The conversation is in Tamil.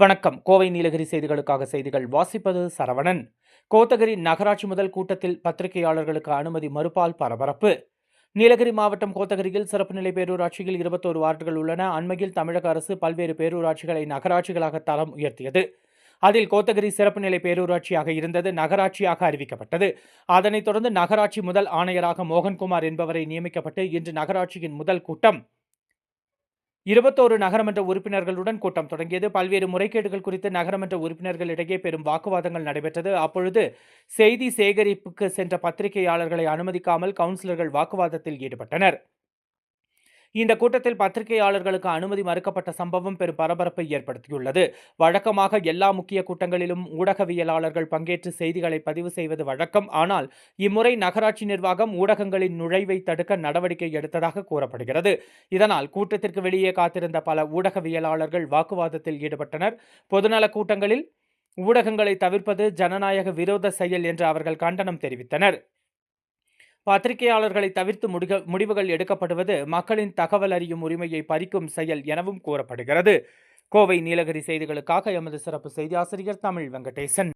வணக்கம். கோவை நீலகிரி செய்திகளுக்காக செய்திகள் வாசிப்பது சரவணன். கோத்தகிரி நகராட்சி முதல் கூட்டத்தில் பத்திரிகையாளர்களுக்கு அனுமதி மறுப்பால் பரபரப்பு. நீலகிரி மாவட்டம் கோத்தகிரியில் சிறப்பு நிலை பேரூராட்சியில் இருபத்தோரு வார்டுகள் உள்ளன. அண்மையில் தமிழக அரசு பல்வேறு பேரூராட்சிகளை நகராட்சிகளாக தரம் உயர்த்தியது. அதில் கோத்தகிரி சிறப்பு நிலை பேரூராட்சியாக இருந்தது நகராட்சியாக அறிவிக்கப்பட்டது. அதனைத் தொடர்ந்து நகராட்சி முதல் ஆணையராக மோகன்குமார் என்பவரை நியமிக்கப்பட்டு இன்று நகராட்சியின் முதல் கூட்டம் இருபத்தோரு நகரமன்ற உறுப்பினர்களுடன் கூட்டம் தொடங்கியது. பல்வேறு முறைகேடுகள் குறித்து நகரமன்ற உறுப்பினர்களிடையே பெரும் வாக்குவாதங்கள் நடைபெற்றது. அப்பொழுது செய்தி சேகரிப்புக்கு சென்ற பத்திரிகையாளர்களை அனுமதிக்காமல் கவுன்சிலர்கள் வாக்குவாதத்தில் ஈடுபட்டனர். இந்த கூட்டத்தில் பத்திரிகையாளர்களுக்கு அனுமதி மறுக்கப்பட்ட சம்பவம் பெரும் பரபரப்பை ஏற்படுத்தியுள்ளது. வழக்கமாக எல்லா முக்கிய கூட்டங்களிலும் ஊடகவியலாளர்கள் பங்கேற்று செய்திகளை பதிவு செய்வது வழக்கம். ஆனால் இம்முறை நகராட்சி நிர்வாகம் ஊடகங்களின் நுழைவை தடுக்க நடவடிக்கை எடுத்ததாக கூறப்படுகிறது. இதனால் கூட்டத்திற்கு வெளியே காத்திருந்த பல ஊடகவியலாளர்கள் வாக்குவாதத்தில் ஈடுபட்டனர். பொதுநல கூட்டங்களில் ஊடகங்களை தவிர்ப்பது ஜனநாயக விரோத செயல் என்று அவர்கள் கண்டனம் தெரிவித்தனர். பத்திரிகையாளர்களை தவிர்த்து முடிக முடிவுகள் எடுக்கப்படுவது மக்களின் தகவல் அறியும் உரிமையை பறிக்கும் செயல் எனவும் கூறப்படுகிறது. கோவை நீலகிரி செய்திகளுக்காக எமது சிறப்பு செய்தி ஆசிரியர் தமிழ் வெங்கடேசன்.